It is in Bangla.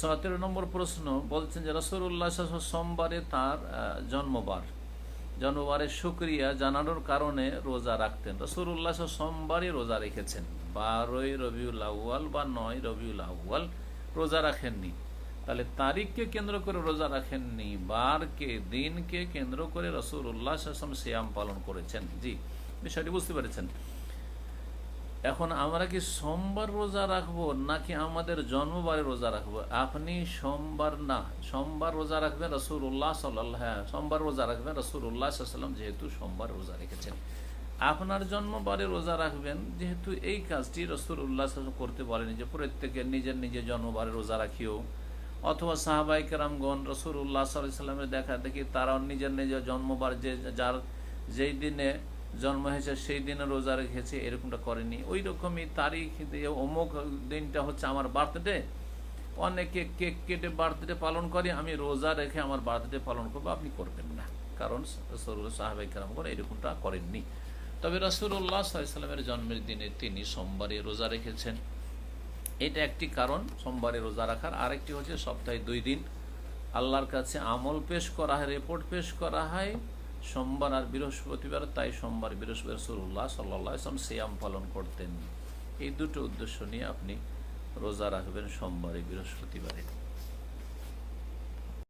সতেরো নম্বর প্রশ্ন বলছেন যে রসুল্লাহ সোমবারে তার জন্মবার। জন্মবারের শুক্রিয়া জানানোর কারণে রোজা রাখতেন। রসুল্লাহ সোমবারই রোজা রেখেছেন। বারোই রবিউল আউ্য়াল বা নয় রবিউল আউ্য়াল রোজা রাখেননি। তাহলে তারিখকে কেন্দ্র করে রোজা রাখেননি, বারকে, দিনকে কেন্দ্র করে রসুল উল্লাহ সিয়াম পালন করেছেন। জি, বিষয়টি বুঝতে পেরেছেন। এখন আমরা কি সোমবার রোজা রাখব নাকি আমাদের জন্মবারে রোজা রাখব? আপনি সোমবার না, সোমবার রোজা রাখবেন রসুল উল্লাহ সাল্লাহ হ্যাঁ সোমবার রোজা রাখবেন রসুল উল্লাহ সাল্লাম যেহেতু সোমবার রোজা রেখেছেন। আপনার জন্মবারে রোজা রাখবেন যেহেতু এই কাজটি রসুল উল্লাহ করতে বলেনি যে প্রত্যেকের নিজের নিজের জন্মবারে রোজা রাখিও। অথবা সাহাবাই কেরামগণ রসুল উল্লাহ সাল্লামের দেখা দেখি তারাও নিজের নিজের জন্মবার যে, যার যেই দিনে জন্ম হয়েছে, সেই দিনে রোজা রেখেছে, এরকমটা করেনি। ওই রকমই তারিখ অমুক দিনটা হচ্ছে আমার বার্থডে অনেকে কেক কেটে বার্থডে পালন করে, আমি রোজা রেখে আমার বার্থডে পালন করব, আপনি করবেন না। কারণ সাহাবাই কেরামগণ এরকমটা করেননি। তবে রসুল্লাহ সাল্লামের জন্মের দিনে তিনি সোমবারে রোজা রেখেছেন। এটা একটি কারণ, সোমবারে রোজা রাখার। আরেকটি হচ্ছে সপ্তাহে দুই দিন আল্লাহর কাছে আমল পেশ করা হয় রিপোর্ট পেশ করা হয়। সোমবার আর বৃহস্পতিবার, তাই সোমবার বৃহস্পতি রসুল্লাহ সাল্লাহ ইসলাম সিয়াম পালন করতেন। এই দুটো উদ্দেশ্য নিয়ে আপনি রোজা রাখবেন সোমবারে, বৃহস্পতিবারে।